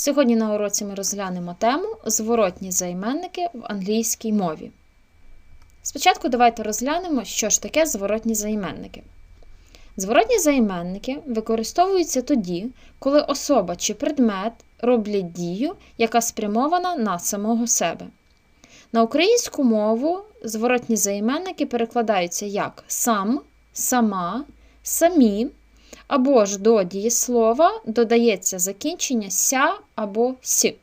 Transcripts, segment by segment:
Сьогодні на уроці ми розглянемо тему зворотні займенники в англійській мові. Спочатку давайте розглянемо, що ж таке зворотні займенники. Зворотні займенники використовуються тоді, коли особа чи предмет роблять дію, яка спрямована на самого себе. На українську мову зворотні займенники перекладаються як сам, сама, самі або ж до дієслова додається закінчення ся або сі.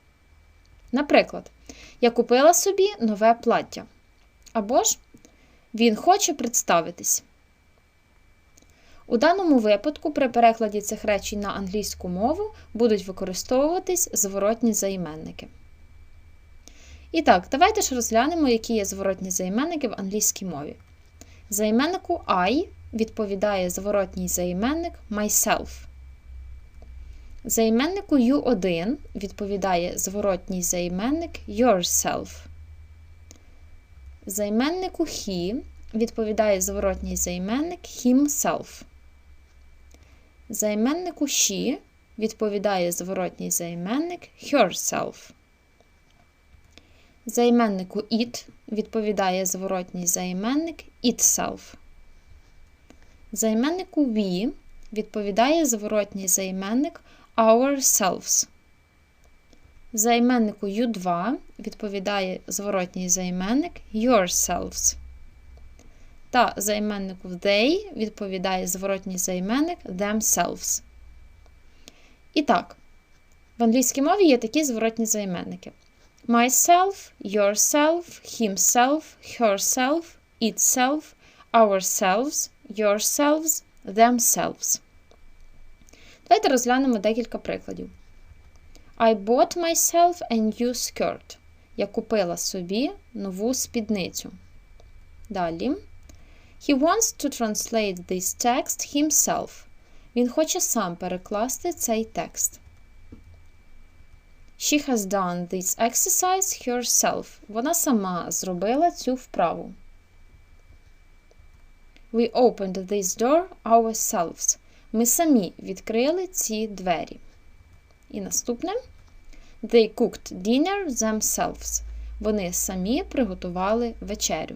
Наприклад, я купила собі нове плаття. Або ж він хоче представитись. У даному випадку при перекладі цих речень на англійську мову будуть використовуватись зворотні займенники. І так, давайте ж розглянемо, які є зворотні займенники в англійській мові. Займеннику I відповідає зворотній займенник myself. Займеннику U1 відповідає зворотній займенник yourself. Займеннику he відповідає зворотній займенник himself. Займеннику she відповідає зворотній займенник herself. Займеннику it відповідає зворотній займенник itself. Займеннику we відповідає зворотній займенник ourselves. Займеннику U2 відповідає зворотній займенник yourselves. Та займеннику they відповідає зворотній займенник themselves. І так, в англійській мові є такі зворотні займенники: myself, yourself, himself, herself, itself, ourselves, yourselves, themselves. Давайте розглянемо декілька прикладів. I bought myself a new skirt. Я купила собі нову спідницю. Далі. He wants to translate this text himself. Він хоче сам перекласти цей текст. She has done this exercise herself. Вона сама зробила цю вправу. We opened this door ourselves. Ми самі відкрили ці двері. І наступне. They cooked dinner themselves. Вони самі приготували вечерю.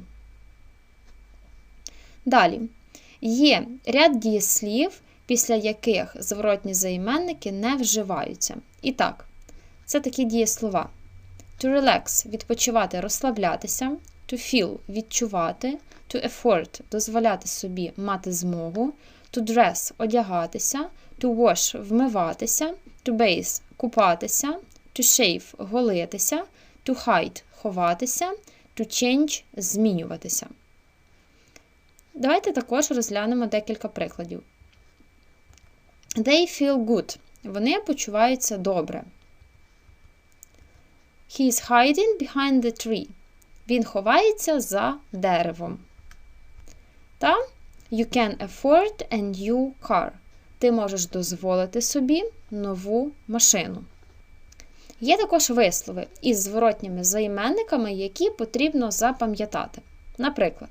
Далі. Є ряд дієслів, після яких зворотні займенники не вживаються. І так, це такі дієслова. To relax відпочивати, розслаблятися, to feel відчувати, to afford дозволяти собі мати змогу, to dress одягатися, to wash вмиватися, to bathe купатися, to shave голитися, to hide ховатися, to change змінюватися. Давайте також розглянемо декілька прикладів. They feel good. Вони почуваються добре. He is hiding behind the tree. Він ховається за деревом. Та You can afford a new car. Ти можеш дозволити собі нову машину. Є також вислови із зворотніми займенниками, які потрібно запам'ятати. Наприклад,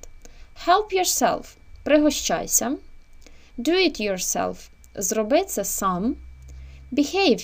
help yourself пригощайся. Do it yourself зроби це сам. Behave